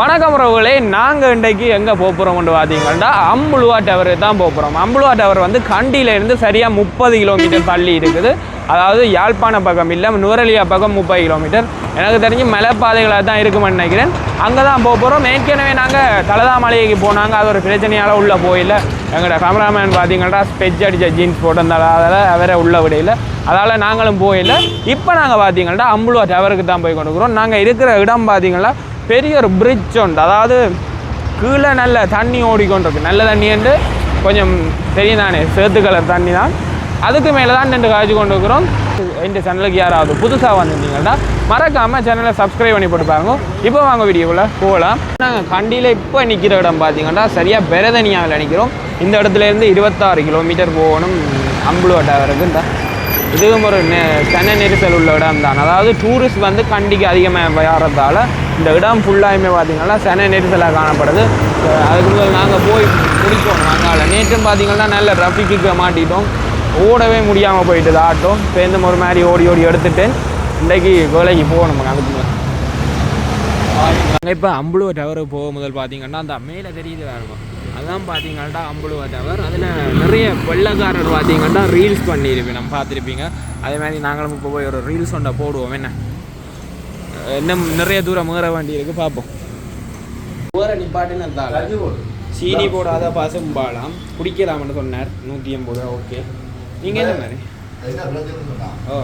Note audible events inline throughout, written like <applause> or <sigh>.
வணக்கம் உறவுகளே நாங்கள் இன்றைக்கு எங்கே போகிறோம்னு பார்த்தீங்கன்னா அம்புலுவா டவர் தான் போகிறோம் அம்புலுவா டவர் வந்து கண்டியிலேருந்து சரியாக முப்பது கிலோமீட்டர் தள்ளி இருக்குது. அதாவது யாழ்ப்பாண பக்கம் இல்லை நுவரலியா பக்கம் முப்பது கிலோமீட்டர். எனக்கு தெரிஞ்சு மலைப்பாதைகளாக தான் இருக்குமென்னு நினைக்கிறேன். அங்கே தான் போக போகிறோம் ஏற்கனவே நாங்கள் தலதாமலைக்கு போனாங்க. அது ஒரு பிரச்சனையால் உள்ளே போயில. எங்களோட கேமராமேன் பார்த்தீங்கன்னா ஸ்பெச் அடித்த ஜீன்ஸ் போட்டிருந்தால அதில் அவரை உள்ள விடையில அதால் நாங்களும் போயில. இப்போ நாங்கள் பார்த்தீங்கன்னா அம்புலுவா டவருக்கு தான் போய் கொண்டுக்கிறோம் நாங்கள் இருக்கிற இடம் பார்த்தீங்கன்னா பெரிய ஒரு பிரிட்ஜ் உண்டு. அதாவது கீழே நல்ல தண்ணி ஓடிக்கொண்டிருக்கு. நல்ல தண்ணி என்று கொஞ்சம் தெரியும் தானே சேத்து கலர் தண்ணி தான் அதுக்கு மேலே தான் நின்று காய்ச்சி கொண்டு இருக்கிறோம். இந்த சேனலுக்கு யாராவது புதுசாக வந்திருந்தீங்கன்னா மறக்காமல் சேனலை சப்ஸ்கிரைப் பண்ணி போட்டு பாருங்க. இப்போ வாங்க வீடியோவில் போகலாம். நாங்கள் கண்டியில் இப்போ நிற்கிற இடம் பார்த்தீங்கன்னா சரியாக பெரதனியாவில் நிற்கிறோம் இந்த இடத்துல இருந்து இருபத்தாறு கிலோமீட்டர் போகணும். அம்புலுவ டவருக்கு இந்த இதுவும் ஒரு நெ- நெரிசல் உள்ள இடம் தான். அதாவது டூரிஸ்ட் வந்து கண்டிக்கு அதிகமாக வர்றதால இந்த இடம் ஃபுல்லாயுமே பார்த்தீங்கன்னா சென்னை நெரிசலாக காணப்படுது. அதுக்கு முதல் நாங்கள் போய் பிடிக்கணும் நாங்கள் நேற்றும் பார்த்தீங்கன்னா நல்ல ட்ராஃபிக்கு மாட்டிட்டோம். ஓடவே முடியாமல் போயிட்டுது ஆட்டோ. சேர்ந்து ஒரு மாதிரி ஓடி ஓடி எடுத்துட்டு இன்றைக்கு வேலைக்கு போகணும் அதுக்கு இப்போ அம்புலுவ டவர் போக முதல் பார்த்தீங்கன்னா அந்த மேலே தெரியுது இருக்கும் அதான் பார்த்தீங்கன்னா அம்புலுவ டவர் அதில் நிறைய வெள்ளக்காரர் பார்த்தீங்கன்னா ரீல்ஸ் பண்ணியிருப்பேன் நம்ம பார்த்துருப்பீங்க. அதே மாதிரி நாங்களும் இப்போ போய் ஒரு ரீல்ஸ் ஒன்றை போடுவோம். என்ன? இன்னும் நிறைய தூரம் முகர வேண்டி இருக்கு பார்ப்போம். சீனி போடாத பசும் பாலாம் குடிக்கலாம்னு சொன்னார். நூற்றி எண்பது ரூபா ஓகே. நீங்கள் என்ன மாதிரி? என்ன பிரச்சனை சொன்னா ஓ.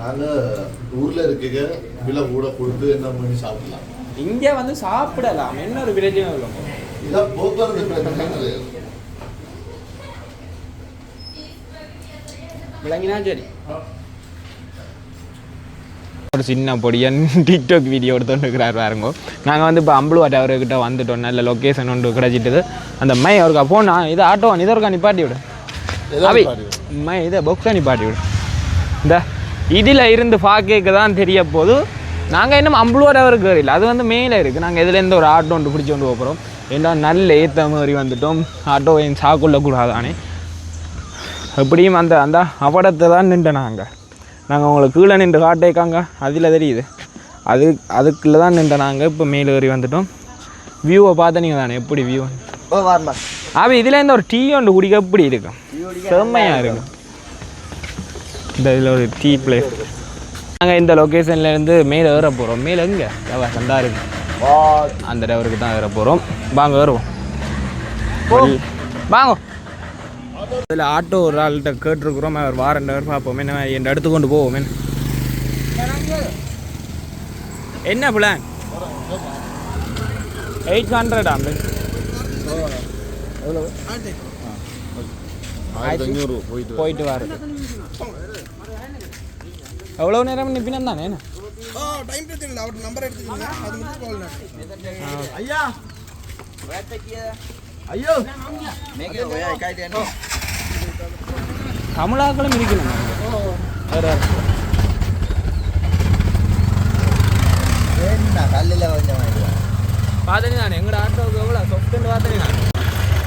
நாங்க ஊர்ல இருக்க விலை கூட கொடுத்து என்ன பண்ணி சாப்பிடலாம். இங்கே வந்து சாப்பிடலாம். என்ன ஒரு பிரச்சனை இல்லை இதான் போக்குவரத்து பிரச்சனை கிடையாது. விளங்கினா சரி. ஒரு சின்ன பொடியன் <laughs> டிக்டாக் வீடியோ எடுத்துட்டு இருக்கிறார் பாருங்க. நாங்கள் வந்து இப்போ அம்புலுவா டவர்கிட்ட வந்துட்டோம். நல்ல லொக்கேஷன் ஒன்று கிடச்சிட்டுது. அந்த மை அவருக்கா போனா இது ஆட்டோ இது ஒருக்கா நிப்பாட்டி விடு. அவை இதை பொக்ஸா நிப்பாட்டி விடு இந்த இதில் இருந்து பார்க்க தான் தெரிய போது நாங்கள் இன்னும் அம்புலுவா டவருக்கு வரல அது வந்து மேலே இருக்குது நாங்கள் இதுலேருந்து ஒரு ஆட்டோ ஒன்று பிடிச்சி கொண்டு போகிறோம் ஏன்னா நல்ல ஏற்ற மாதிரி வந்துட்டோம். ஆட்டோ என் சாக்குள்ள கூடாதானே? எப்படியும் அந்த அந்த அவடத்தை தான் நின்று நாங்கள் நாங்கள் உங்களுக்கு கீழே நின்று காட்டேக்காங்க அதில் தெரியுது. அது அதுக்குள்ளே தான் நின்று நாங்கள் இப்போ மேலே ஏறி வந்துட்டோம். வியூவை பார்த்தனீங்க தானே எப்படி வியூ அப்போ இதுலேருந்து ஒரு டீ ஒன்று குடிக்க எப்படி இருக்கும்? செம்மையாக இருக்கும். இந்த இதில் ஒரு டீ பிளேஸ் நாங்கள் இந்த லொக்கேஷன்லேருந்து மேலே ஏற போகிறோம் மேலே எங்கே? சண்டா இருக்கு. அந்த டவருக்கு தான் ஏற போகிறோம் வாங்க ஏறுவோம் வாங்க. இதில் ஆட்டோ ஒரு ஆள்கிட்ட கேட்டிருக்கிறோம். அவர் வாரண்டவர் பார்ப்போம். என்ன என் எடுத்து கொண்டு போவோம். என்ன? என்ன பிளான் எயிட் ஹண்ட்ரட் ஆம்பு ஆயிரத்தி ஐநூறு போயிட்டு போயிட்டு வர்றது. எவ்வளோ நேரம் நிப்பினம் தானே? என்ன? டைம் பிரச்சனை இல்லை அவர் நம்பர் எடுத்துக்கோங்க அது மட்டும் கால் ஐயா. ஐயோ. தமிழாக்களும் இருக்கணும் வேறு வேறு பார்த்தனி எங்களோட ஆட்டோவுக்கு எவ்வளோ சொத்துன்னு பார்த்தனி நான்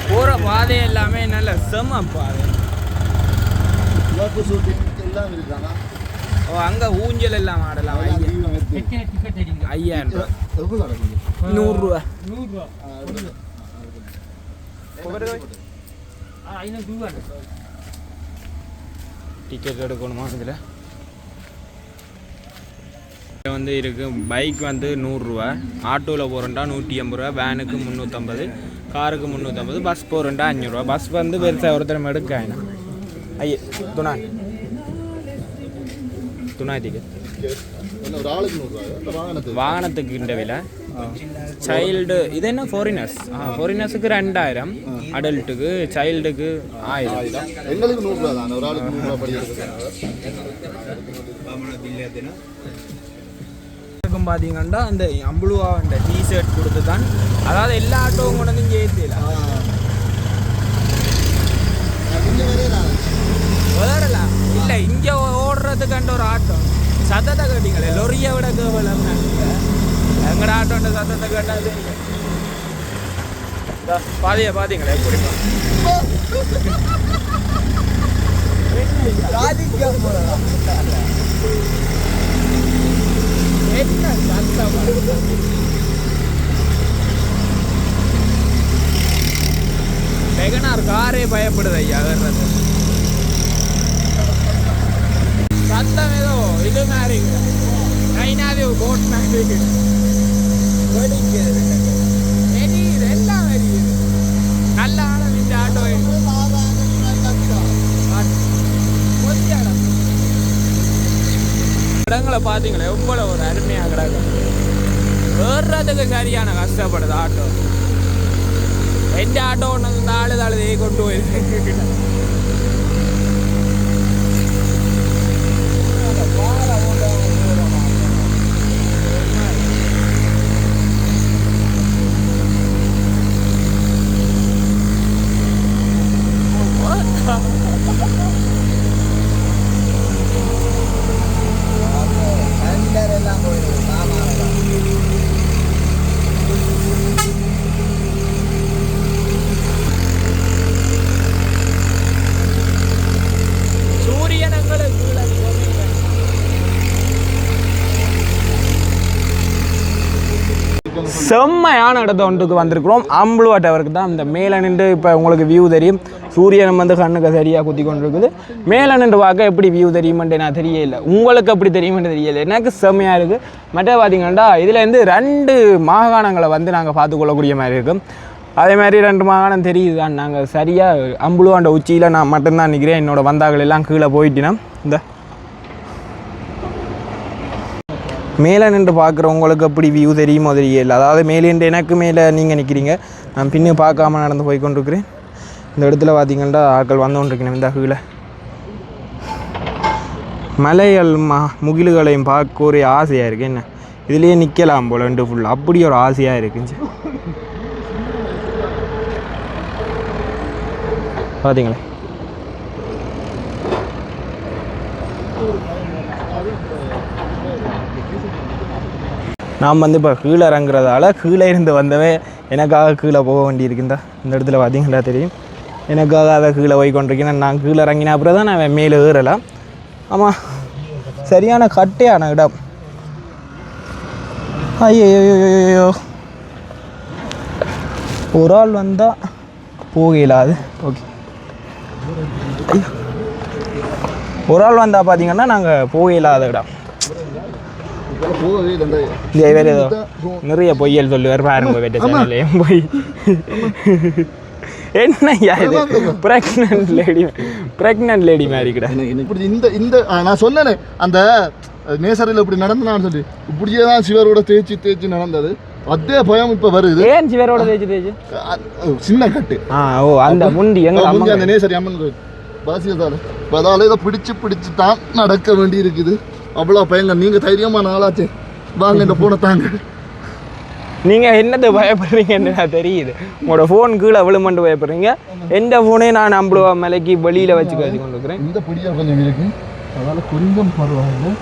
போகிற பாதை எல்லாமே நல்ல செம்ம பாதை. எல்லாம் இருக்காங்க. ஓ அங்கே ஊஞ்சல் எல்லாம் ஆடலாம் ஐயா. ஐயாயிரம் ரூபா. எவ்வளவு நடக்குது நூறுரூவா. டிக்கெட் எடுக்கணுமா இதில்? வந்து இருக்கு. பைக் வந்து நூறுரூவா. ஆட்டோவில் போகிறோண்டா நூற்றி ஐம்பது ரூபா. வேனுக்கு முந்நூற்றம்பது காருக்கு முந்நூற்றம்பது பஸ் போகிறோண்டா அஞ்சூறுரூவா பஸ் வந்து பெருசாக ஒருத்தர் எடுக்க ஐயா துணா. துணாதிக்கு வாகனத்துக்கு இந்த விலை. சைல்டு இது என்ன ஃபாரினர்ஸ் ஃபாரினர்ஸுக்கு ரெண்டாயிரம். அடல்ட்டுக்கு சைல்டுக்கு ஆயிரம். எங்களுக்கு ஒரு ஆளுக்கு இருக்கும் பார்த்தீங்கன்னா அந்த அம்புலுவா அந்த டிஷர்ட் கொடுத்து தான் அதாவது எல்லா ஆட்டோவும் கொண்டு வந்து ஏற்றில உதறலாம் இல்லை இங்கே ஓடுறதுக்காண்ட ஒரு ஆட்டோ. சத்தத்தை கேட்டீங்களே லொரியை விட கேவலம் எங்கட ஆட்டோன்ற சத்தத்தை கேட்டாது? பாதிய பாத்தீங்களே? எப்படி என்ன சத்தம் வெகனார் காரே பயப்படுது ஐயா வர்றது சத்தம் ஏதோ இது மாதிரி. நைனாவே போட் மாதிரி வெடிக்கிறது எரியுது எல்லாம் எரியுது நல்ல ஆழம் இந்த ஆட்டோ இடங்களை பார்த்தீங்களா? எவ்வளோ ஒரு அருமையாக கிடக்கு ஏறுறதுக்கு சரியான கஷ்டப்படுது ஆட்டோ. எந்த ஆட்டோ ஒன்று இந்த ஆளு தாழுதே கொண்டு போயிருக்கு சூரியன் எங்களுக்கு கீழே போனீங்க. செம்மையான இடத்த ஒன்றுக்கு வந்திருக்கிறோம். அம்புலுவா டவருக்கு தான் இந்த மேலே நின்று இப்போ உங்களுக்கு வியூ தெரியும். சூரியன் வந்து கண்ணுக்கு சரியாக குத்தி கொண்டிருக்குது. மேலே நின்று பார்க்க எப்படி வியூ தெரியுமென்ட்டு நான் தெரியல. உங்களுக்கு எப்படி தெரியுமென்று தெரியல. எனக்கு செம்மையாக இருக்குது மற்ற பார்த்தீங்கன்னா இதுலேருந்து ரெண்டு மாகாணங்களை வந்து நாங்கள் பார்த்துக்கொள்ளக்கூடிய மாதிரி இருக்கும் அதே மாதிரி ரெண்டு மாகாணம் தெரியுது தான் நாங்கள் சரியாக அம்புலுவாண்ட உச்சியில் நான் மட்டும்தான் நிற்கிறேன் என்னோட வந்தாக்கள் எல்லாம் கீழே போயிட்டினா இந்த மேலே நின்று பார்க்குற உங்களுக்கு அப்படி வியூ தெரியுமோ தெரியல. அதாவது மேலே நின்று எனக்கு மேலே நீங்கள் நிற்கிறீங்க நான் பின்னு பார்க்காம நடந்து போய் கொண்டிருக்கிறேன் இந்த இடத்துல பார்த்தீங்கன்னா ஆட்கள் வந்து கொண்டிருக்கணும் இந்த அகுவில் மலைகள் ம முகில்களையும் பார்க்க ஒரு ஆசையாக இருக்குது என்ன? இதுலேயே நிற்கலாம் போல ரெண்டு ஃபுல்லாக அப்படி ஒரு ஆசையாக இருக்குச்சு பார்த்தீங்களே நாம் வந்து இப்போ கீழே இறங்குறதால கீழே இருந்து வந்தவே எனக்காக கீழே போக வேண்டியிருக்குந்தா இந்த இடத்துல பார்த்தீங்களா தெரியும்? எனக்காக அதை கீழே போய் கொண்டிருக்கேன் நான் கீழே இறங்கின அப்புறம் தான் நான் மேலே ஏறலாம். ஆமாம் சரியான கட்டையான இடம். ஐயோ ஒரு ஆள் வந்தால் போகலாது ஓகே ஒரு ஆள் வந்தால் பார்த்தீங்கன்னா நாங்கள் போகலாத இடம். ஏதோ நிறைய பொய்யல் சொல்லுவார் பாருங்க வெட்ட சேனல்லையும் போய். என்ன இது? ப்ரெக்னென்ட் லேடி ப்ரெக்னென்ட் லேடி மாதிரி இப்படி இந்த இந்த நான் சொன்னேனே அந்த நேசரில் இப்படி நடந்தனான்னு சொல்லி. இப்படியே தான் சிவரோட தேய்ச்சி தேய்ச்சி நடந்தது. அதே பயம் இப்போ வருது. ஏன் சிவரோட தேய்ச்சி தேய்ச்சி? சின்ன கட்டு. ஆ ஓ அந்த முண்டி எங்க அம்மா அந்த நேசரி அம்மன் கோயில். பாசியதால. அதால இதை பிடிச்சு பிடிச்சு தான் நடக்க வேண்டி இருக்குது அவ்வளோ பயங்க. நீங்கள் தைரியமான ஆளாச்சே. வாங்க இந்த பூனை தாங்க. நீங்க என்னது பயப்படுறீங்கன்னு நான் தெரியுது? உங்களோட ஃபோன் கீழே விழுமண்டு பயப்படுறீங்க. எந்த ஃபோனே நான் அம்பளுவா மலைக்கு வெளியில வச்சு வச்சு கொண்டு இருக்கிறேன் இந்த பிடியா கொஞ்சம் இருக்கு. அதனால கொஞ்சம் பரவாயில்ல.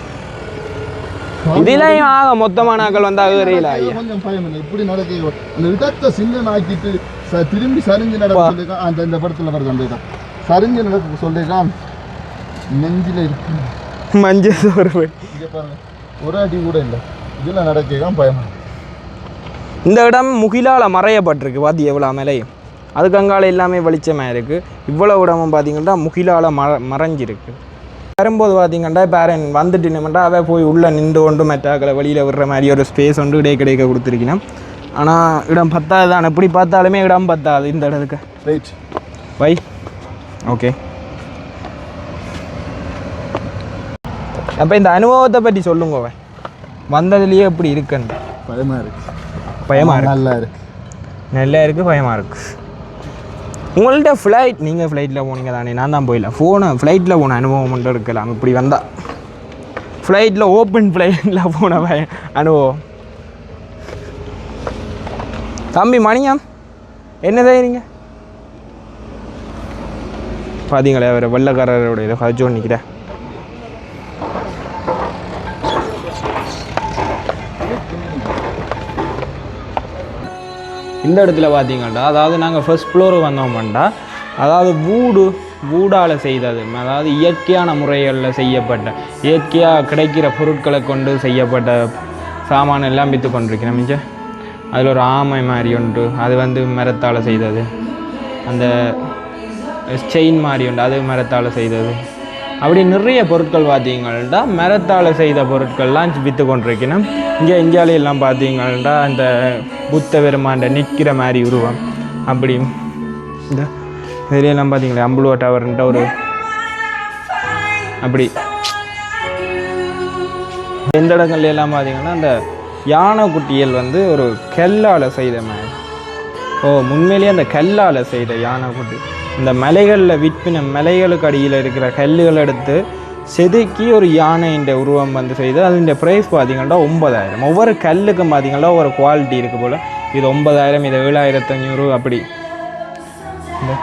இதுலயும் ஆக மொத்தமான ஆக்கள் வந்தா ஏறையில கொஞ்சம் பயம் இல்லை இப்படி நடக்க. அந்த இடத்தை சின்ன ஆக்கிட்டு திரும்பி சரிஞ்சு நடக்க சொல்லிருக்கான் அந்த இந்த படத்துல வருது அந்த சரிஞ்சு நடக்க சொல்லிருக்கான் நெஞ்சில இருக்கு. மஞ்சள் சோறு ஒரு அடி கூட இல்லை. இதுல நடக்க பயமா இந்த இடம் முகிலால மறையப்பட்டிருக்கு. பார்த்து எவ்வளோ மேலேயும் அதுக்கு அங்கால எல்லாமே வெளிச்சமாக இருக்குது இவ்வளோ இடமும் பார்த்தீங்கன்னா முகிலால மற மறைஞ்சிருக்கு. வரும்போது பார்த்தீங்கன்னா பேரன் வந்துட்டு நின்றுட்டா அவ போய் உள்ளே நின்று கொண்டு மெட்டாக்களை வெளியில் விடுற மாதிரி ஒரு ஸ்பேஸ் ஒன்று இடை கிடைக்க கொடுத்துருக்கணும். ஆனால் இடம் பத்தாது தான் எப்படி பார்த்தாலுமே இடம் பத்தாது இந்த இடத்துக்கு. ரைட் வை ஓகே அப்போ இந்த அனுபவத்தை பற்றி சொல்லுங்க. வந்ததுலேயே எப்படி இருக்குன்னு. பயமா இருக்கு. பயமாக இருக்கு. நல்லா இருக்கு. நல்லா இருக்குது பயமாக இருக்குது உங்கள்கிட்ட ஃப்ளைட் நீங்கள் ஃப்ளைட்டில் போனீங்க தானே நான் தான் போயிடல ஃபோனை ஃப்ளைட்டில் போன அனுபவம் மட்டும் இருக்கலாம் இப்படி வந்தால் ஃப்ளைட்டில் ஓப்பன் ஃப்ளைட்டில் போன பய அனுபவம். தம்பி மணியம் என்ன செய்கிறீங்க பார்த்தீங்களே அவர் வெள்ளக்காரரோட இதை கதைச்சோன்னு நிற்கிறேன் இந்த இடத்துல பார்த்தீங்கன்னா அதாவது நாங்கள் ஃபர்ஸ்ட் ஃப்ளோர் வந்தோம்னா அதாவது வீடு வீடால் செய்தது அதாவது இயற்கையான முறைகளில் செய்யப்பட்ட இயற்கையாக கிடைக்கிற பொருட்களை கொண்டு செய்யப்பட்ட சாமான் எல்லாம் விற்று கொண்டிருக்கிறோம் மிஞ்ச. அதில் ஒரு ஆமை மாதிரி ஒன்று அது வந்து மரத்தால் செய்தது. அந்த செயின் மாதிரி உண்டு அது மரத்தால் செய்தது. அப்படி நிறைய பொருட்கள் பார்த்தீங்கன்னா மரத்தால் செய்த பொருட்கள்லாம் விற்று கொண்டிருக்கணும் இங்கே இந்தியாவில எல்லாம் பார்த்தீங்கன்னா இந்த புத்த பெருமாண்ட நிற்கிற மாதிரி உருவம். அப்படி இந்த இதுலையெல்லாம் பார்த்தீங்களா அம்புலுவா டவர்ன்ற ஒரு அப்படி. எந்த இடங்கள்ல எல்லாம் பார்த்தீங்கன்னா அந்த யானை குட்டியல் வந்து ஒரு கல்லால் செய்த மாதிரி. ஓ உண்மையிலேயே அந்த கல்லால் செய்த யானை குட்டி இந்த மலைகளில் விற்பின மலைகளுக்கு அடியில் இருக்கிற கல்லுகள் எடுத்து செதுக்கி ஒரு யானைன்ற உருவம் வந்து செய்து அதோட ப்ரைஸ் பார்த்திங்கன்னா ஒன்பதாயிரம். ஒவ்வொரு கல்லுக்கும் பார்த்திங்கன்னா ஒவ்வொரு குவாலிட்டி இருக்குது போல். இது ஒன்பதாயிரம் இது ஏழாயிரத்து அஞ்சூறு அப்படி. இந்த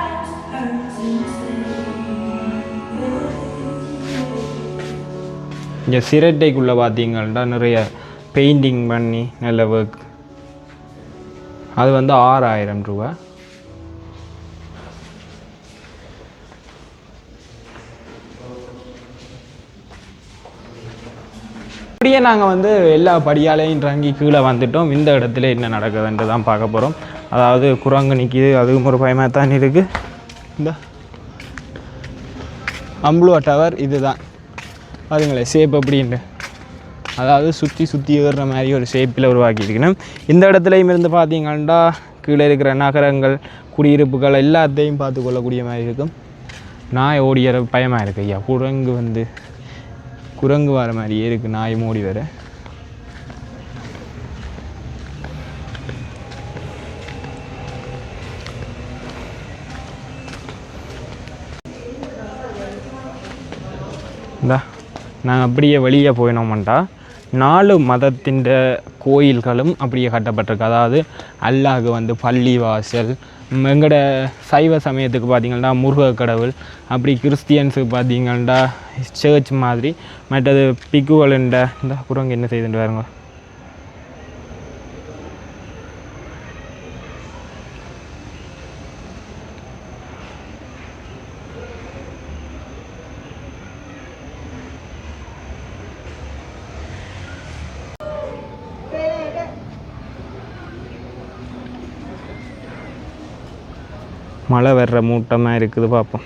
இங்கே சிரட்டைக்குள்ளே பார்த்தீங்கன்னா நிறைய பெயிண்டிங் பண்ணி நல்ல ஒர்க் அது வந்து ஆறாயிரம் ரூபா அப்படியே நாங்கள் வந்து எல்லா படியாலையும் இறங்கி கீழே வந்துட்டோம். இந்த இடத்துல என்ன நடக்குதுன்ட்டு தான் பார்க்க போகிறோம் அதாவது குரங்கு நிற்கிது அதுவும் ஒரு பயமாக தான் இருக்குது இந்த அம்புலுவா டவர் இதுதான். பாருங்களேன் ஷேப் அப்படின்ட்டு அதாவது சுற்றி சுற்றி ஏறுற மாதிரி ஒரு ஷேப்பில் உருவாக்கியிருக்கணும் இந்த இடத்துலையும் இருந்து பார்த்தீங்கன்னா கீழே இருக்கிற நகரங்கள் குடியிருப்புகள் எல்லாத்தையும் பார்த்து கொள்ளக்கூடிய மாதிரி இருக்கும். நான் ஓடிகிற பயமாக இருக்கு ஐயா. குரங்கு வந்து குரங்கு வர மாதிரியே இருக்குது நாய் மூடி வர இந்தா நாங்கள் அப்படியே வெளியே போயினோம்டா நாலு மதத்தின் கோயில்களும் அப்படியே கட்டப்பட்டிருக்கு. அதாவது அல்லாஹ் வந்து பள்ளி வாசல் எங்கட சைவ சமயத்துக்கு பார்த்தீங்கன்னா முருக கடவுள் அப்படி கிறிஸ்டியன்ஸுக்கு பார்த்தீங்கன்னா சர்ச் மாதிரி மற்றது பிக்குவலுண்ட இந்த குரங்கு என்ன செய்துட்டு பாருங்க. மேலே வர்ற மூட்டமாக இருக்குது பார்ப்போம்.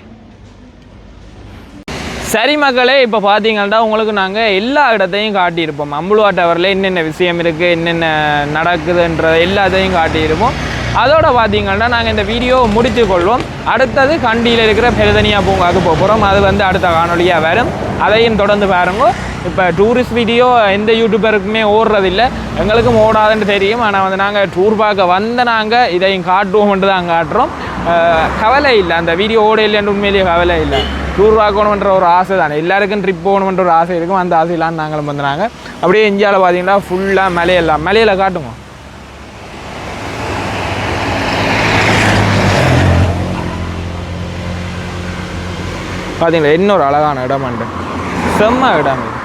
சரி மக்களே இப்போ பார்த்தீங்கன்னா உங்களுக்கு நாங்கள் எல்லா இடத்தையும் காட்டியிருப்போம். அம்புலுவா டவரில் என்னென்ன விஷயம் இருக்குது என்னென்ன நடக்குதுன்ற எல்லாத்தையும் காட்டியிருப்போம். அதோட பார்த்தீங்கன்னா நாங்கள் இந்த வீடியோ முடித்து கொள்வோம். அடுத்தது கண்டியில் இருக்கிற பெருதனியா பூங்காவுக்கு போக போகிறோம் அது வந்து அடுத்த காணொலியாக வரும். அதையும் தொடர்ந்து பாருங்கள் இப்போ டூரிஸ்ட் வீடியோ எந்த யூடியூபருக்குமே ஓடுறதில்லை. எங்களுக்கும் ஓடாதுன்னு தெரியும். ஆனால் வந்து நாங்கள் டூர் பார்க்க வந்த நாங்கள் இதையும் காட்டுவோம்ன்ட்டு தான் காட்டுறோம். கவலை இல்லை. அந்த வீடியோ ஓட இல்லைன்னு உண்மையிலேயே கவலை இல்லை. டூர் பார்க்கணுன்ற ஒரு ஆசை தானே. எல்லாருக்கும் ட்ரிப் போகணுன்ற ஒரு ஆசை இருக்கும். அந்த ஆசையிலான்னு நாங்களும் வந்தாங்க அப்படியே இந்தியாவில் பார்த்தீங்கன்னா ஃபுல்லாக மலையெல்லாம். மலையில் காட்டுங்க. பார்த்தீங்களா இன்னொரு அழகான இடம் செம்ம இடம் இது.